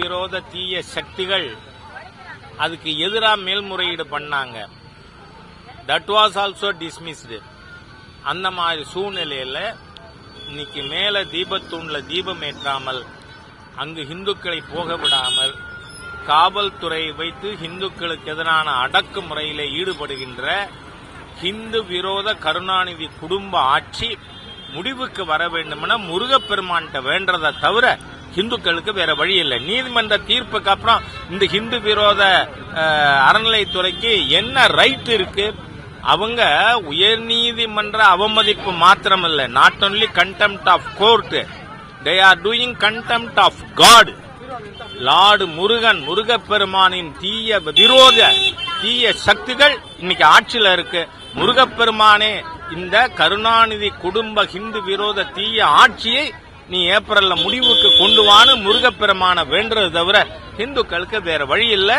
விரோத தீய சக்திகள் அதுக்கு எதிராக மேல்முறையீடு பண்ணாங்க. தட் வாஸ் ஆல்சோ டிஸ்மிஸ்டு அந்த மாதிரி சூழ்நிலையில இன்னைக்கு மேலே தீபத்தூண்ல தீபம் ஏற்றாமல் அங்கு இந்துக்களை போக விடாமல் காவல்துறை வைத்து இந்துக்களுக்கு எதிரான அடக்குமுறையில ஈடுபடுகின்ற ஹிந்து விரோத கருணாநிதி குடும்ப ஆட்சி முடிவுக்கு வர வேண்டுமென முருகப்பெருமான்கிட்ட வேண்டதை தவிர ஹிந்துக்களுக்கு வேற வழி இல்லை. நீதிமன்ற தீர்ப்புக்கு அப்புறம் இந்த ஹிந்து விரோத அறநிலைத்துறைக்கு என்ன ரைட் இருக்கு? அவங்க உயர்நீதிமன்ற அவமதிப்பு மாத்திரமல்ல. Not only contempt of court they are doing contempt of god lord Murugan முருகப்பெருமானின் தீய விரோத தீய சக்திகள் இன்னைக்கு ஆட்சியில் இருக்கு. முருகப்பெருமானே இந்த கருணாநிதி குடும்ப ஹிந்து விரோத தீய ஆட்சியை நீ ஏப்ரல்ல முடிவுக்கு கொண்டு வான்னு முருகப்பெருமான வேண்டது தவிர இந்துக்களுக்கு வேற வழி இல்லை.